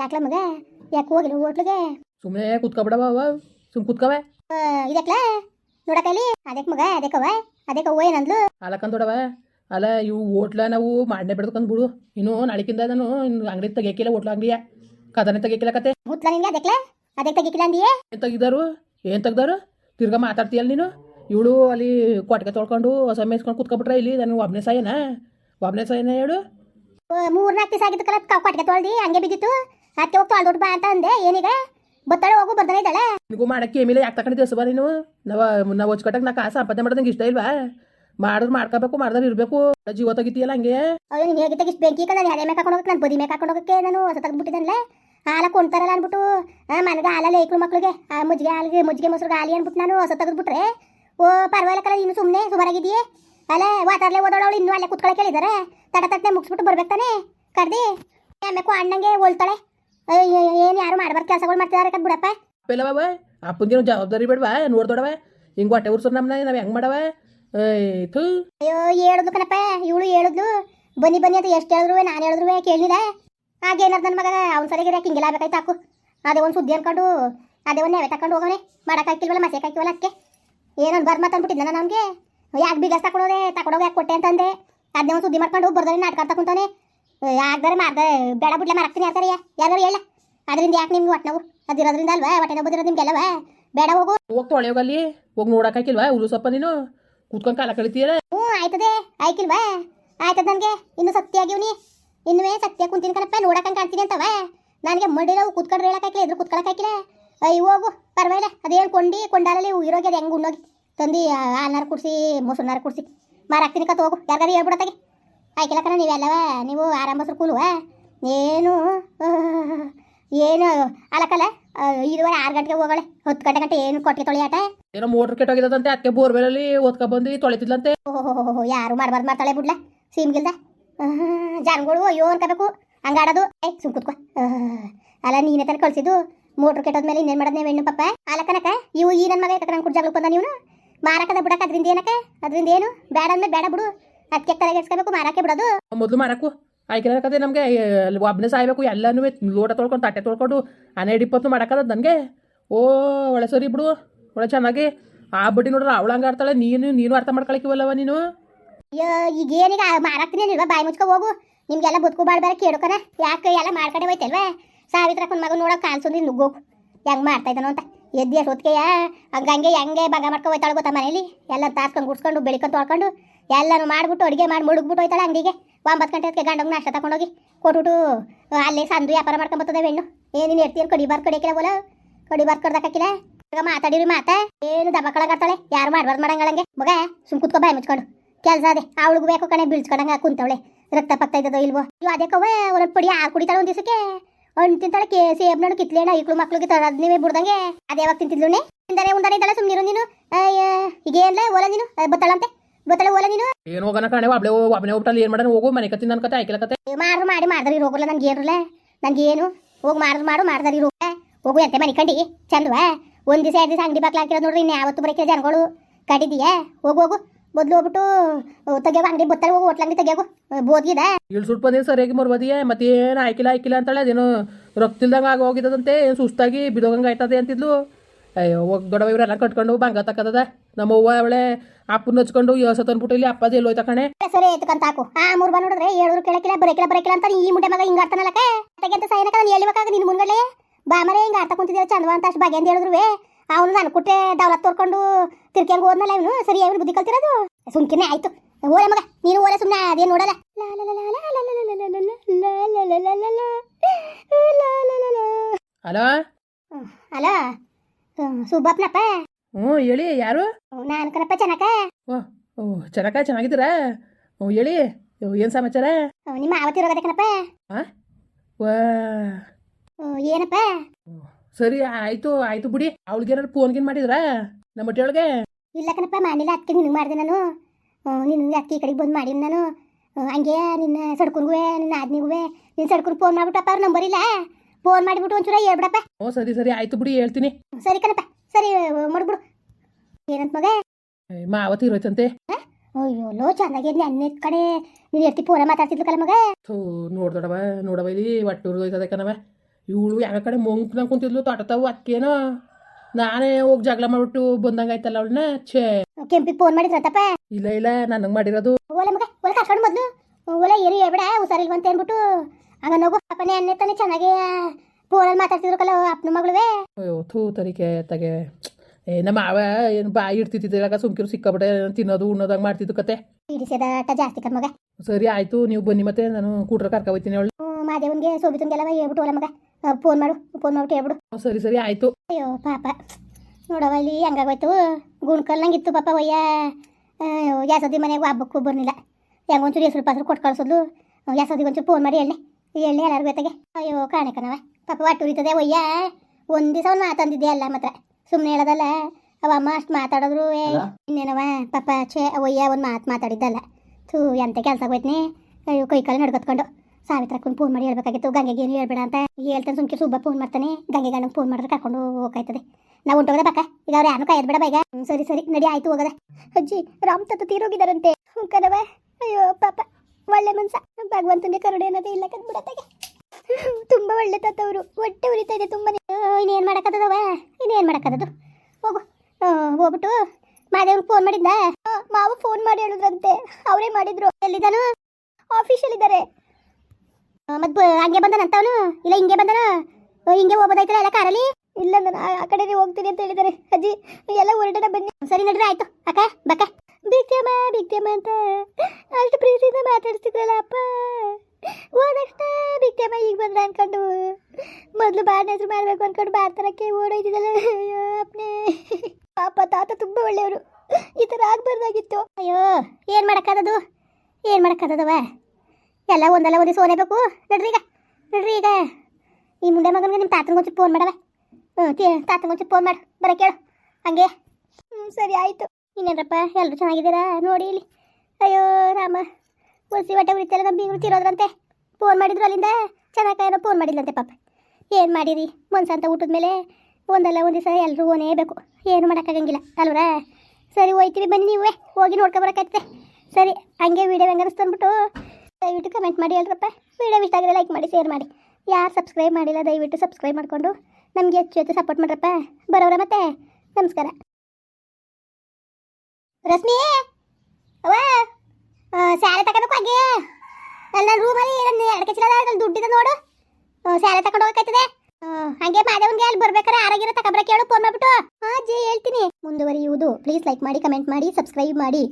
ಯಾಕ್ಲ ಮಗ? ಯಾಕೆ ಹೋಗಿಲ್ಲ? ಹೋಟ್ಲಿಗೆ? ಸುಮ್ಮನೆ ಕುತ್ಕೊಬಿಡವ ಸುಮ್ ಕುತ್ಕವೆ. ಇದಕ್ಲ? ನೋಡಕಲಿ ಅದಕ್ಕೆ ಮಗ? ಅದಕ್ಕವ ಅದಕ್ಕೆ ಓ ಏನಂದ್ಲು? ಅಲಕ್ಕಂತೊಡವ ಅಲ್ಲ ಇವು ಹೋಟ್ಲ ನಾವು ಮಾಡನೆ ಬಿಡ್ಬೇಕಂದ್ ಬಿಡು ಇನ್ನು ನಾಳಿಕಿಂದ ನಾನು ಇನ್ನು ಅಂಗಡಿ ತೆಗಿಯಕ್ಕಿಲ್ಲ ಹೋಟ್ಲ ಅಂಗಡಿಯ. ಕದನೆ ತೆಗಿಯಕ್ಕಿಲ್ಲ ಕತೆ. ಮುತ್ಲ ನಿನ್ಗೆ ಅದಕ್ಕೆ ಅದಕ್ಕೆ ತೆಗಿಕಿಲ್ಲ ಅಂದಿಯೇ? ಏನು ತೆಗಿದಾರು? ಏನು ತೆಗ್ದಾರು? ತಿರ್ಗಾ ಮಾತಾಡ್ತೀಯಲ್ಲ ನೀನು? ಇವಳು ಅಲ್ಲಿ ಕೊಟ್ಟಿಗೆ ತೊಳ್ಕೊಂಡು ಹೊಸ ಮೇಯಿಸ್ಕೊಂಡು ಕುತ್ಕೊಬಿಟ್ರೆ ಇಲ್ಲಿ? ನಾನು ಒಬ್ಬನೇ ಸಾಯನ? ಒಬ್ಬನೇ ಸಾಯನ ಹೇಳು? ಮೂರ್ನಾಲ್ಕು ದಿವಸ ಆಗಿತ್ತು ಕಲ ಕೊಟ್ಟಿಗೆ ತೊಳ್ದಿ? ಹಂಗೆ ಬಿದ್ದಿತ್ತು? ಅದಕ್ಕೆ ಹೋಗಿ ತೊಳ್ದೊಟ್ಟು ಬಾ ಅಂತ ಅಂದೆ. ಏನೀಗ? ಬರ್ತಾಳೆ ಹೋಗು ಬರ್ತಾನೆ ಇದ್ದಾಳೆ. ನಿಗೂ ಮಾಡಕ್ಕೆ ಏಮಿಲ್ಲ ಯಾಕೆ ತಗೊಂಡಿದ್ದೆ ಬಾ ನೀನು? ನಾವು ನಾವು ಹೊಚ್ಕಟ್ಟಕ್ಕೆ ನಾ ಕಾಸು ಸಂಪಾದನೆ ಮಾಡೋದಂಗೆ ಇಷ್ಟ ಇಲ್ವಾ? ಮಾಡಿದ್ರೆ ಮಾಡ್ಕೋಬೇಕು ಮಾಡ್ದ್ರೆ ಇರಬೇಕು. ಜೀವ ತೆಗಿತೀಯಲ್ಲ ಹಂಗೆ? ಅಯ್ಯೋ ನೀನು ಹೇಗೆ ತೆಗಿಸ್ ಬೆಂಕಿ ನಾನು ಹ್ಯಾಲೆ ಮೇಲೆ ಹಾಕೊಂಡು ಹೋಗಕ್ಕೆ ನಾನು ಬದಿ ಮೇಲೆ ಹಾಕೊಂಡು ಹೋಗಕ್ಕೆ ನಾನು ಹೊಸ ತೆಗ್ದುಬಿಟ್ಟಿದ್ದಲ್ಲ ಹಾಲ ಕೊಂತಾರಲ್ಲ ಅಂದ್ಬಿಟ್ಟು ಮನೆಗೆ ಹಾಲಲ್ಲ ಏಕ್ಳು ಮಕ್ಳಿಗೆ. ಆ ಮುಜ್ಜಿಗೆ ಹಾಲಿಗೆ ಮುಜ್ಜಿಗೆ ಮೊಸರು ಹಾಲಿ ಅಂದ್ಬಿಟ್ಟು ನಾನು ಹೊಸ ತೆಗೆದ್ಬಿಟ್ರೆ ಓ ಪರವಾಗಿಲ್ಲ ಕಲ ನೀನು ಸುಮ್ಮನೆ ಸುಮಾರಾಗಿದೆಯೇ ಅಲ್ಲ ವಾತಾರ್ಲೆ ಓದೋಳವಳು ಇನ್ನೂ ಅಲ್ಲೇ ಕುತ್ಕೊಳಕ್ಕೆ ಹೇಳಿದ್ದಾರೆ ತಟ ತಟ್ಟನೆ ಮುಗಿಸ್ಬಿಟ್ಟು ಬರ್ಬೇಕು ತಾನೆ. ಕರ್ದಿ. ಆಮೇಲೆ ಅಣ್ಣಂಗೆ ಹೋಲ್ತಾಳೆ. ಏನು ಯಾರು ಮಾಡ್ಬಾರ್ದು? ಕೆಲಸಗಳು ಮಾಡ್ತಿದಾರೆ ಬಿಡಪ್ಪ. ಅಪ್ಪೆಲ್ಲವ ದಿನ ಜವಾಬ್ದಾರಿ ಬೇಡವಾ ನೋಡ್ದೊಡವ. ಹಿಂಗೆ ಹೊಟ್ಟೆ ಉರ್ಸೋರು ನಮ್ಮನ್ನ ನಾವು ಹೆಂಗ್ ಮಾಡವ? ಥೂ. ಅಯ್ಯೋ ಹೇಳಿದ್ಲು ಕಣಪ್ಪ ಇವಳು ಹೇಳಿದ್ಲು. ಬನ್ನಿ ಬನ್ನಿ ಅಂತ ಎಷ್ಟು ಹೇಳಿದ್ರು ನಾನು ಹೇಳಿದ್ರು ಕೇಳಿದ ಹಾಗೇನಾರ ನನ್ನ ಮಗ ಅವ್ನ ಸರಿಗೆ ಯಾಕೆ ಹಿಂಗೆಲ್ಲ ಬೇಕಾಯ್ತು ಹಾಕು. ಅದೇ ಒಂದು ಸುದ್ದಿ ಅನ್ಕೊಂಡು ಅದೇ ಒಂದು ನೆವೆ ತಕೊಂಡು ಹೋಗೋನೆ ಮಾಡಕ್ಕಾಕಿಲ್ವಲ್ಲ ಮಸೆ ಹಾಕಿವಲ್ಲ ಅದಕ್ಕೆ ಏನೊಂದು ಬರ್ ತಂದ್ಬಿಟ್ಟಿದ್ದ ನಾನು ನಮಗೆ. ಯಾಕೆ ಬಿಗಸ್ ತಗೊಳೋದೆ ತಗೊಂಡೋಗಿ ಯಾಕೆ ಕೊಟ್ಟೆ ಅಂತಂದೆ. ಅದನ್ನೇ ಒಂದು ಸುದ್ದಿ ಮಾಡ್ಕೊಂಡು ಬರ್ದಾರೆ ನಾಟಕ ತಗೊಂತಾನೆ ಯಾಕ್ದಾರೆ ಮಾರ್ದ ಬೇಡ ಬಿಡ್ಲ ಮಾರಾಕ್ತೀನಿ ಅಂತಾರೆ ಯಾರು ಹೇಳ. ಅದರಿಂದ ಯಾಕೆ ನಿಮ್ಗೆ ಹೊಟ್ಟೆ ನೋವು ಅದಿರೋದ್ರಿಂದ ಅಲ್ವಾ? ಹೊಟ್ಟೆ ನೋವು ಬದಿರೋದು ನಿಮ್ಗೆಲ್ಲವ? ಬೇಡ ಹೋಗು. ಹೋಗಿ ತೊಳೆಯೋಗಲ್ಲಿ ಹೋಗಿ ನೋಡಕ್ಕಾಕಿಲ್ವಾ ಉಲು ಸೊಪ್ಪ ನೀನು? ಕೂತ್ಕೊಂಡು ಕಾಲ ಕಳಿತೀಯಲ್ಲ? ಹ್ಞೂ ಆಯ್ತದೆ. ಆಯ್ಕಿಲ್ವಾ ಆಯ್ತದ ನನಗೆ. ಇನ್ನು ಸತ್ಯ ಆಗಿವ್ನಿ ಇನ್ನುವೇ ಸತ್ಯ ಕುಂತೀನಿ ಕಣಪ್ಪ ನೋಡಕ್ಕಂಗೆ ಕಾಣ್ತೀನಿ ಅಂತವ? ನನಗೆ ಮಡಿರೋ ಕೂತ್ಕೊಂಡ್ರೆ ಹೇಳಕ್ಕಾಕಿಲ್ಲ ಇದ್ರ ಕೂತ್ಕೊಳಕ್ಕಾಕಿಲ್ಲ ಅಯ್ಯ ಹೋಗು. ಪರವಾಗಿಲ್ಲ. ಅದೇನು ಕೊಂಡಿ ಕೊಂಡಾಲಲ್ಲಿ ಇರೋಗಿ ಅದು ಹೆಂಗೆ ಉಣ್ಣೋಗಿ? ತಂದು ಹಾಲ್ನಾರು ಕುಡಿಸಿ ಮೊಸರುನಾರು ಕುಡಿಸಿ. ಮಾರಾಕ್ತೀನಿ ಕತ್ ಹೋಗು. ಯಾರಿಗಾರು ಹೇಳ್ಬಿಡತ್ತಾಗೆ? ಆಯ್ಕಿಲ್ಲ ಕಣ ನೀವೆಲ್ಲವ ನೀವು ಆರಾಮಸ್ರು ಕೂಲುವ? ಏನು? ಏನು? ಅಲಕಲ್ಲ ಇದುವರೆ ಆರು ಗಂಟೆಗೆ ಹೋಗಳೆ ಹತ್ತು ಗಂಟೆ ಗಂಟೆ ಏನು ಕೊಟ್ಟಿಗೆ ತೊಳೆಯಾಟ ಏನೋ ಮೋಟ್ರ್ ಕೆಟ್ಟೋಗಿದಂತೆ ಅದಕ್ಕೆ ಬೋರ್ವೆಲಲ್ಲಿ ಓದ್ಕೊ ಬಂದು ತೊಳಿತಿದ್ಲಂತೆ. ಓಹೋ ಯಾರು ಮಾಡ್ಬಾರ್ದು ಮಾಡ್ತಾಳೆ ಬಿಡ್ಲ? ಸೀಮ್ಗಿಲ್ದ ಜನಗಳು ಅಯ್ಯೋ ಅನ್ಕೋಬೇಕು. ಹಂಗಾಡೋದು? ಏ ಸುಮ್ ಕುತ್ಕೋ. ಅಲ್ಲ ನೀನೇ ತಾನೆ ಕಳ್ಸಿದ್ದು. ಮೋಟ್ರ್ ಕೆಟ್ಟೋದ್ಮೇಲೆ ಇನ್ನೇನು ಮಾಡೋದು ನೀವು ಹೆಣ್ಣು ಪಪ್ಪ ಅಲಕ್ಕನಕ ಇವು ಈ ನನ್ನ ಮಗ ನಂಗೆ ಕುಡ್ ಜಾಗಕ್ಕೆ ಬಂದ ನೀವು ಮಾರಕದ ಬಿಡಕ್ಕೆ ಅದರಿಂದ ಏನಕ್ಕೆ? ಅದರಿಂದ ಏನು? ಬೇಡ ಅಂದ್ರೆ ಬೇಡ ಬಿಡು. ಅದಕ್ಕೆ ತಲೆಗೆ ಇಡ್ಸ್ಕೋಬೇಕು ಮಾರಕ್ಕೆ ಬಿಡೋದು. ಮೊದಲು ಮಾರಕು ಆಯ್ಕೆ ನಮಗೆ ಒಬ್ಬನೇ ಸಾಯ್ಬೇಕು ಎಲ್ಲನೂ ಲೋಟ ತೊಳ್ಕೊಂಡು ತಟ್ಟೆ ತೊಳ್ಕೊಂಡು ಹನ್ನೆರಡು ಇಪ್ಪತ್ತು ಮಾಡಕ್ಕದ ನನಗೆ ಓ ಒಳ್ಳೆ ಸರಿ ಬಿಡು ಒಳ್ಳೆ ಚೆನ್ನಾಗಿ. ಆ ಬಡ್ಡಿ ನೋಡ್ರ ಅವಳು ಹಂಗೆ ಆಡ್ತಾಳೆ ನೀನು ನೀನು ಅರ್ಥ ಮಾಡ್ಕೊಳಕಿವಲ್ಲವ ನೀನು? ಅಯ್ಯೋ ಈಗ ಏನೀಗ ಮಾರಾಕ್ತೀನಿ ಇಲ್ವಾ? ಬಾಯಿ ಮುಚ್ಕೊ ಹೋಗು. ನಿಮ್ಗೆಲ್ಲ ಬದುಕು ಬೇರೆ ಕೇಳ್ಕೊನ ಯಾಕೆ ಎಲ್ಲ ಮಾಡ್ಕೊಂಡೆ ಹೋಯ್ತಲ್ವಾ? ಸಾವಿತ್ರಕ್ಕೊಂದು ಮಗ ನೋಡೋಕೆ ಕಾಣಿಸೋದು ನುಗ್ಗೋಗು ಹೆಂಗ್ ಮಾಡ್ತಾ ಇದ್ದಾನೋ ಅಂತ. ಎದ್ದಿ ಹೊತ್ತಿಗೆಯ ಹಂಗಂಗೆ ಹೆಂಗೆ ಬಗ ಮಾಡ್ಕೊಂಡು ಹೋಯ್ತಾಳೆ ಗೊತ್ತಾ ಮನೇಲಿ? ಎಲ್ಲ ತಾಸ್ಕೊಂಡು ಗುಡ್ಸ್ಕೊಂಡು ಬೆಳಿಕೊಂಡು ತೊಳ್ಕೊಂಡು ಎಲ್ಲನೂ ಮಾಡಿಬಿಟ್ಟು ಅಡುಗೆ ಮಾಡಿ ಮುಳುಗ್ಬಿಟ್ಟು ಹೋಯ್ತಾಳೆ ಅಂಗಡಿಗೆ. ಒಂಬತ್ತು ಗಂಟೆ ಹೊತ್ತಿಗೆ ಗಂಡಂಗೆ ನಾಷ್ಟ ತಗೊಂಡೋಗಿ ಕೊಟ್ಬಿಟ್ಟು ಅಲ್ಲೇ ಸಂದು ವ್ಯಾಪಾರ ಮಾಡ್ಕೊಂಡ್ ಬರ್ತದೆ ಹೆಣ್ಣು ಏನೇನು ಇರ್ತೀರ ಕಡಿಬಾರ್ದು ಕಡಿಕಿಲ್ಲ ಬೋಲ ಕಡಿಬಾರ್ದು ಕಡ್ದಾಕಿಲ್ಲ? ಈಗ ಮಾತಾಡಿರಿ ಮಾತಾ. ಏನು ದಬಕಳಗಾಡ್ತಾಳೆ ಯಾರು ಮಾಡ್ಬಾರ್ದು ಮಾಡಂಗಳಂಗೆ ಮಗ, ಸುಮ್ ಕುತ್ಕೊ ಬಾಯಿ ಮುಚ್ಕೊಂಡು. ಕೆಲಸ ಅದೇ. ಅವಳಿಗೂ ಬೇಕು ಕಣೆ, ಬೀಳ್ಸ್ಕೊಂಡಂಗೆ ಕುಂತವಳೆ. ರಕ್ತ ಪಕ್ತ ಇದ್ದದೋ ಇಲ್ವೋ? ಅದೇ ಕಬ್ಬ ಒಂದೊಂದು ಪಡಿ ಹಾಲು ಕುಡಿತಾಳೆ ಒಂದು ದಿವಸಕ್ಕೆ. ಹಣ್ಣು ತಿಂತಾಳೆ ಕೆ ಸೇಬ್ ನೋಡು ಕಿತ್ಲೇನ ಇಕ್ಳು ಮಕ್ಳಿಗೆ ತರದ್ ನೀವೇ ಬಿಡ್ದಂಗೆ. ಅದೇ ಯಾವಾಗ ತಿಂತಿದ್ಲು ತಿಂದಾನೆ ಉಂದಾನೆ ಇದ್ದಾಳೆ ಸುಮ್ಮನಿರು ನೀನು. ಈಗ ಏನ್ಲ ಓಲ ನೀನು? ಬತ್ತಾಳಂತೆ? ಬತ್ತಾಳೆ ಓಲ ನೀನು? ಏನು ಹೋಗೋಣ ಕಣೆ ಒಬ್ಳೆ ಒಬ್ಬನೇ ಹೋಗ್ಬಿಟ್ಟಲ್ಲಿ ಏನು ಮಾಡೋಣ ಹೋಗು ಮನೆ ಕತ್ತಿ ನನ್ ಕತೆ ಆಯ್ಕೆಲ್ಲ ಕತೆ. ಮಾಡ್ರು ಮಾಡಿ ಮಾಡ್ದಾರಿ ಹೋಗಲ್ಲ ನನ್ಗೆ ಏನಿರಲ್ಲ ನನ್ಗೆ ಏನು? ಹೋಗಿ ಮಾರದು ಮಾಡು ಮಾಡ್ದಾರಿ ರೋಗ ಹೋಗು ಎಂತೆ ಮನೆ ಕಂಡಿ ಚಂದವಾ? ಒಂದ್ ದಿವಸ ಎರಡು ದಿವಸ ಅಂಗಡಿ ಬಾಕ್ಲ ಹಾಕಿರೋದು ನೋಡ್ರಿ ಇನ್ನು ಯಾವತ್ತು ಬರಕ್ಕೆ ಜನಗಳು. ಕಡಿದೀಯಾ ಹೋಗು ಹೋಗು. ಮೊದ್ಲು ಹೋಗ್ಬಿಟ್ಟು ತೆಗಿಯೋ ಅಂಗಡಿ ಬತ್ತಲೆ ಹೋಗು ಹೋಟ್ಲ ಅಂಗಡಿ ತೆಗಿಯೋಗು. ಬೋದ್ಗಿದ ಸುಟ್ ಸುಟ್ಟು ಬಂದಿದ್ದು ಸರಿಯಾಗಿ ಮರ್ಬೋದಿಯೇ ಮತ್ತೇನು ಆಯ್ಕಿಲ್ಲ ಆಯ್ಕಿಲ್ಲ ಅಂತಾಳೆ? ಅದೇನು ರೊಕ್ತಿಲ್ದಂಗೆ ಆಗ ಹೋಗಿದ್ದದಂತೆ ಏನು ಸುಸ್ತಾಗಿ ಬಿದೋಗಂಗೆ ಆಯ್ತದೆ ಅಂತಿದ್ಲು. ಅಯ್ಯೋ ಹೋಗಿ ದೊಡ್ಡವ ಇವರೆಲ್ಲ ಕಟ್ಕೊಂಡು ಬಂಗ ತಕ್ಕದ ನಮ್ಮವ್ವ ಅವಳೆ ಅಪ್ಪನ ಹಚ್ಕೊಂಡು ಯೋಸ ತಂದ್ಬಿಟ್ಟು ಇಲ್ಲಿ ಅಪ್ಪದೇ ಎಲ್ಲೋಯ್ತ ಕಣೆ ಸರಿ ಎತ್ಕಂತ ಹಾಕು ಆ ಮೂರ್ ಬಾ ನೋಡಿದ್ರೆ ಹೇಳಿದ್ರು ಕೇಳಕ್ಕಿಲ್ಲ ಬರಕಿಲ್ಲ ಬರಕಿಲ್ಲ ಅಂತ ಈ ಮುಂಡೆ ಮಗ ಹಿಂಗ ಆಡ್ತಾನಲ್ಲ ಅಂತ ಸೈನಕ ನಾನು ಹೇಳಿಬೇಕಾಗ ನಿನ್ ಮುಂದೆ ಬಾ ಮರೆ ಹಿಂಗ ಆಡ್ತಾ ಕುಂತಿದ್ದೀರ ಚಂದವ ಅಂತ ಅಷ್ಟು ಬಗೆ ಅಂತ ಹೇಳಿದ್ರು ಅವನು ನಾನು ಕುಟ್ಟೆ ದೌಲತ್ ತೋರ್ಕೊಂಡು ತಿರ್ಕೆಂಗ್ ಹೋದ್ನಲ್ಲ ಇವನು ಸರಿ ಅವನು ಬುದ್ಧಿ ಕಲ್ತಿರೋದು ಸುಮ್ಕಿನೇ ಆಯ್ತು ಓಲೆ ಮಗ ನೀನು ಓಲೆ ಸುಮ್ಮನೆ ಅದೇನು ನೋಡಲ್ಲ ಅಲೋ ಅಲೋ ಸುಬ್ಬಪ್ಪನಪ್ಪ ಹ್ಞೂ ಹೇಳಿ ಯಾರು? ನಾನು ಕಣಪ್ಪ ಚೆನ್ನಕ ಓ ಚೆನ್ನಾಗ ಚೆನ್ನಾಗಿದ್ದೀರಾ? ಓ ಹೇಳಿ ಏನು ಸಮಾಚಾರ? ನಿಮ್ಮ ಆವತ್ತಿರೋಗದೆ ಕಣಪ್ಪ. ವಾ. ಹ್ಮ್, ಏನಪ್ಪ? ಸರಿ ಆಯ್ತು ಆಯ್ತು ಬಿಡಿ. ಅವಳಿಗೆ ಏನಾರು ಫೋನ್ ಗಿನ್ ಮಾಡಿದ್ರಾ? ನಮ್ಮ ಒಟ್ಟಿಯೊಳಗೆ ಇಲ್ಲ ಕಣಪ್ಪ ಮಾಡಿಲ್ಲ ಅದಕ್ಕೆ ನಿನಗೆ ಮಾಡಿದೆ ನಾನು. ನಿನ್ನ ಅಕ್ಕಿ ಕಡೆಗೆ ಬಂದು ಮಾಡೀನಿ ನಾನು. ಹಂಗೆ ನಿನ್ನ ಸಡ್ಕನ್ಗೂ ನಿನ್ನ ಆದ್ನಿಗೂ ನಿನ್ನ ಸಡ್ಕನ್ ಫೋನ್ ಮಾಡ್ಬಿಟ್ಟಪ್ಪ ಅವ್ರ ನಂಬರ್ ಇಲ್ಲ. ಫೋನ್ ಮಾಡಿಬಿಟ್ಟು ಒಂಚೂರ ಹೇಳ್ಬಿಡಪ್ಪ. ಓ ಸರಿ ಸರಿ ಆಯ್ತು ಬಿಡಿ ಹೇಳ್ತೀನಿ. ಸರಿ ಕಣಪ್ಪ ಸರಿ ಮಾಡ್ಬಿಡು. ಏನಂತ ಮಗ? ಏ, ಮಾವ ತೀರೋಯ್ತಂತೆ ಅಯ್ಯೋ ಲೋ ಚೆನ್ನಾಗಿ ನೆನ್ನೆ ಕಡೆ ನೀನು ಎರ್ತಿ ಫೋನ ಮಾತಾಡ್ತಿದ್ಲು ಕಲ ಮಗ? ಥೂ ನೋಡ್ದೊಡವ ನೋಡವ ಇಲ್ಲಿ ಒಟ್ಟು ಹೋಯ್ತದೆ ಕಣವ ಇವಳು ಯಾವ ಕಡೆ ಮೊಂಕ್ನ ಕುಂತಿದ್ಲು ತೋಟತಾವು ಅಕ್ಕೇನೋ? ನಾನೇ ಹೋಗಿ ಜಗಳ ಮಾಡ್ಬಿಟ್ಟು ಬಂದಂಗಾಯ್ತಲ್ಲ ಅವಳನ್ನ? ಛೇ. ಕೆಂಪಿಗೆ ಫೋನ್ ಮಾಡಿದ್ರತ್ತಪ್ಪ ಇಲ್ಲ ಇಲ್ಲ ನನಗೆ ಮಾಡಿರೋದು. ಓಲೆ ಮಗ ಓಲೆ ಕರ್ಕೊಂಡು ಮೊದ್ಲು ಓಲೆ ಏನು ಹೇಳ್ಬೇಡ ಹುಷಾರಿಲ್ವಂತ ಅಂದ್ಬಿಟ್ಟು. ಹಂಗ ನೋಗು. ಅಪ್ಪನೇ ಅನ್ನೆ ತಾನೇ ಚೆನ್ನಾಗಿ ಫೋನಲ್ಲಿ ಮಾತಾಡ್ತಿದ್ರು ಕಲ ಅಪ್ಪನ ಮಗಳುವೆ? ಅಯ್ಯೋ ಥೂ ತರಿಕೆ ತಗೆ ಏ ನಮ್ಮ ಮಾವ ಏನು ಬಾಯಿ ಇಡ್ತಿದ್ದಿದ್ದಾಗ ಸುಮ್ಕಿರು ಸಿಕ್ಕಾಬಿಟ್ಟೆ ತಿನ್ನೋದು ಉಣ್ಣೋದಾಗ ಮಾಡ್ತಿದ್ದು ಕತೆ. ಇಡಿಸಿದ ಆಟ ಜಾಸ್ತಿ ಕಣ್ ಮಗ. ಸರಿ ಆಯ್ತು ನೀವು ಬನ್ನಿ ಮತ್ತೆ ನಾನು ಕೂಟ್ರ ಕರ್ಕ ಹೋಗ್ತೀನಿ ಅವಳು. ಮಾದೇವನ್ಗೆ ಸೋಬಿತನ್ಗೆಲ್ಲ ಹೇಳ್ಬಿಟ್ಟು ಓಲೆ ಮಗ. ಫೋನ್ ಮಾಡು ಫೋನ್ ಮಾಡ್ಬಿಟ್ಟು ಹೇಳ್ಬಿಡು. ಸರಿ ಸರಿ ಆಯ್ತು. ಅಯ್ಯೋ ಪಾಪ. ನೋಡವ ಇಲ್ಲಿ ಹೆಂಗಾಗೋಯ್ತು? ಗುಣ್ಕಲ್ನಂಗಿತ್ತು ಪಾಪ ಒಯ್ಯ ಯಾಸದಿ ಮನೆಗೆ ಹಬ್ಬಕ್ಕೂ ಬರ್ನಿಲ್ಲ. ಹೆಂಗೊಂಚೂರು ಹೆಸರು ಪಾತ್ರ ಕೊಟ್ಟು ಕಳ್ಸೋದು ಯಾಸದಿಗೆ ಒಂಚೂರು ಫೋನ್ ಮಾಡಿ ಹೇಳಿ ಹೇಳಿ ಎಲ್ಲರೂ ಗೊತ್ತಾಗೆ? ಅಯ್ಯೋ ಕಾಣೆ ಕಣವ ಪಾಪ ಒಟ್ಟು ಉರಿತದೆ ಒಯ್ಯ. ಒಂದು ದಿವಸ ಅವ್ನು ಮಾತಂದಿದ್ದೆ ಅಲ್ಲ ಮಾತ್ರ. ಸುಮ್ಮನೆ ಹೇಳದಲ್ಲ. ಅವ ಅಮ್ಮ ಅಷ್ಟು ಮಾತಾಡಿದ್ರು ಇನ್ನೇನವ? ಪಾಪ ಛೇ ಒಯ್ಯ ಒಂದು ಮಾತು ಮಾತಾಡಿದ್ದಲ್ಲ. ಥೂ ಎಂತ ಕೆಲಸ ಹೋಯ್ತನೆ? ಅಯ್ಯೋ ಕೈ ಕಾಲು ನಡ್ಕೊತ್ಕೊಂಡು. ಸಾವಿತ್ರಕ್ಕೂ ಫೋನ್ ಮಾಡಿ ಹೇಳ್ಬೇಕಾಗಿತ್ತು. ಗಂಗೆಗೆ ಏನು ಹೇಳ್ಬೇಡ ಅಂತ. ಹೇಳ್ತಾನೆ ಸುಮ್ಕೆ ಸುಬ್ಬ ಫೋನ್ ಮಾಡ್ತಾನೆ. ಗಂಗೆ ಗಂಡಂಗೆ ಫೋನ್ ಮಾಡಿದ್ರೆ ಕರ್ಕೊಂಡು ಹೋಗ್ತದೆ ನಾವು ಉಂಟೋಗದ ಪಕ್ಕ? ಈಗ ಅವ್ರು ಯಾರು ಕಾಯದ್ ಬೇಡ ಬೈಗ. ಸರಿ ಸರಿ ನಡಿ ಆಯ್ತು ಹೋಗದ. ಅಜ್ಜಿ ರಾಮ್ ತತ್ತು ತೀರೋಗಿದಾರಂತೆ ಕಣವ ಅಯ್ಯೋ ಪಾಪ. ಒಳ್ಳೆ ಮನ್ಸ. ಭಗವಂತನೇ ಕರುಣೆ ಅನ್ನೋದೇ ಇಲ್ಲ ಕದ್ ಬಿಡತ್ತಾಗೆ ತುಂಬ ಒಳ್ಳೆ ತತ್ತವರು ಹೊಟ್ಟೆ ಉರಿತಾ ಇದೆ ತುಂಬಾ ಇನ್ನೇನು ಮಾಡಕ್ಕದವ ಇನ್ನೇನು ಮಾಡಕತ್ತದು? ಹೋಗು. ಹೋಗ್ಬಿಟ್ಟು ಮಾದೇವ್ರಿಗೆ ಫೋನ್ ಮಾಡಿದ್ದ ಮಾವ ಫೋನ್ ಮಾಡಿ ಹೇಳಿದ್ರಂತೆ. ಅವರೇ ಮಾಡಿದ್ರು. ಎಲ್ಲಿದ್ದಾನು? ಆಫೀಸಲ್ಲಿದ್ದಾರೆ ಮತ್ತೆ ಹಂಗೆ ಬಂದನಂತ ಅವನು? ಇಲ್ಲ, ಹಿಂಗೆ ಬಂದನ? ಹಿಂಗೆ ಹೋಗೋದಾಯ್ತಲ್ಲ ಎಲ್ಲ ಕಾರಲ್ಲಿ? ಇಲ್ಲ, ನಾನು ಆ- ಕಡೆ ಕಡೆನೇ ಹೋಗ್ತೀನಿ ಅಂತ ಹೇಳಿದ್ದಾರೆ ಅಜ್ಜಿ, ಎಲ್ಲ ಹೊರಡೋಣ ಬನ್ನಿ. ಸರಿ ನಡ್ರಿ, ಆಯ್ತು. ಅಕ್ಕ, ಬಕ್ಕ. ಬಿಗ್ತಮ್ಮ ಬಿಗ್ತಮ್ಮ ಅಂತ ಅಷ್ಟು ಪ್ರೀತಿಯಿಂದ ಮಾತಾಡ್ತಿದ್ರಲ್ಲ ಅಪ್ಪ. ಹೋದಕ್ಷಣ ಬಿಗ್ತಮ್ಮ ಈಗ ಬಂದ್ರೆ ಅನ್ಕೊಂಡು ಮೊದಲು ಹೆಸರು ಮಾಡಬೇಕು ಅನ್ಕೊಂಡು ಬಾರ್ತರಕ್ಕೆ ಓಡೋಯ್ತಿದ್ದಲ್ಲ ಅಯ್ಯೋ ಅಪ್ಪನೇ ಪಾಪ ತಾತ ತುಂಬ ಒಳ್ಳೆಯವರು. ಈ ಥರ ಆಗ್ಬಾರ್ದಾಗಿತ್ತು. ಅಯ್ಯೋ, ಏನು ಮಾಡೋಕ್ಕಾದದು? ಏನು ಮಾಡೋಕ್ಕಾದದವ? ಎಲ್ಲ ಒಂದಲ್ಲ ಒಂದೇ ಸೋನೆಬೇಕು ನಡ್ರಿ ಈಗ ನಡ್ರಿ ಈಗ. ಈ ಮುಂಡೆ ಮಗನಿಗೆ ನಿಮ್ಮ ತಾತನಿಗೆ ಒಂಚೂರು ಫೋನ್ ಮಾಡವ. ಹ್ಞೂ ತಾತನಿಗೆ ಒಂಚೂರು ಫೋನ್ ಮಾಡು. ಬರ ಕೇಳು. ಹಂಗೆ. ಹ್ಞೂ ಸರಿ, ಆಯಿತು. ಇನ್ನೇನಪ್ಪ ಎಲ್ಲರೂ ಚೆನ್ನಾಗಿದ್ದೀರಾ? ನೋಡಿ ಇಲ್ಲಿ. ಅಯ್ಯೋ, ರಾಮ. ಉಳಿಸಿ ಬಟ್ಟೆ ಉಳಿತಲ್ಲ ನಮ್ಮ ಬೀಗರು ತಿರೋದ್ರಂತೆ. ಫೋನ್ ಮಾಡಿದ್ರು ಅಲ್ಲಿಂದ. ಚೆನ್ನಾಗಿ ಫೋನ್ ಮಾಡಿಲ್ಲಂತೆ ಪಾಪ. ಏನು ಮಾಡಿರಿ? ಮನ್ಸಂತ ಊಟದ ಮೇಲೆ ಒಂದಲ್ಲ ಒಂದು ದಿವಸ ಎಲ್ಲರೂ ಓನೇಬೇಕು ಏನು ಮಾಡೋಕ್ಕಾಗಂಗಿಲ್ಲ. ಅಲ್ವರಾ? ಸರಿ, ಹೋಯ್ತೀವಿ. ಬನ್ನಿ ನೀವೇ. ಹೋಗಿ ನೋಡ್ಕೊಬರಕತ್ತೆ ಸರಿ, ಹಂಗೆ ವೀಡಿಯೋ ಹೆಂಗೆ ಅನಿಸ್ತು ಅಂದ್ಬಿಟ್ಟು ದಯವಿಟ್ಟು ಕಮೆಂಟ್ ಮಾಡಿ ಹೇಳ್ರಪ್ಪ. ವೀಡಿಯೋ ಇಷ್ಟ ಆಗಿದ್ರೆ ಲೈಕ್ ಮಾಡಿ ಶೇರ್ ಮಾಡಿ. ಯಾರು ಸಬ್ಸ್ಕ್ರೈಬ್ ಮಾಡಿಲ್ಲ, ದಯವಿಟ್ಟು ಸಬ್ಸ್ಕ್ರೈಬ್ ಮಾಡಿಕೊಂಡು. ನಮಗೆ ಹೆಚ್ಚು ಹೆಚ್ಚು ಸಪೋರ್ಟ್ ಮಾಡ್ರಪ್ಪ. ಬರೋರ ಮತ್ತೆ? ನಮಸ್ಕಾರ. ರಶ್ಮಿ ಅವ ಸ್ಯಾರೆ ತಗೋಬೇಕು ಹಾಗೆ ನನ್ನ ರೂಮಲ್ಲಿ ಎರಡು ಕೆಚ್ಚಲ ದುಡ್ಡಿದೆ ನೋಡು. ಸ್ಯಾರೆ ತಗೊಂಡು ಹೋಗಕ್ಕಾಯ್ತದೆ ಆ, ಹಂಗೆ ಮಾದೇವನ್ಗೆ ಅಲ್ಲಿ ಬರ್ಬೇಕಾರೆ ಆರೋಗ್ಯ ತಗೊಬರ ಕೇಳು ಫೋನ್ ಮಾಡ್ಬಿಟ್ಟು. ಹಾಂ ಜಿ ಹೇಳ್ತೀನಿ. ಮುಂದುವರಿಯುವುದು. ಪ್ಲೀಸ್ ಲೈಕ್ ಮಾಡಿ ಕಮೆಂಟ್ ಮಾಡಿ ಸಬ್ಸ್ಕ್ರೈಬ್ ಮಾಡಿ.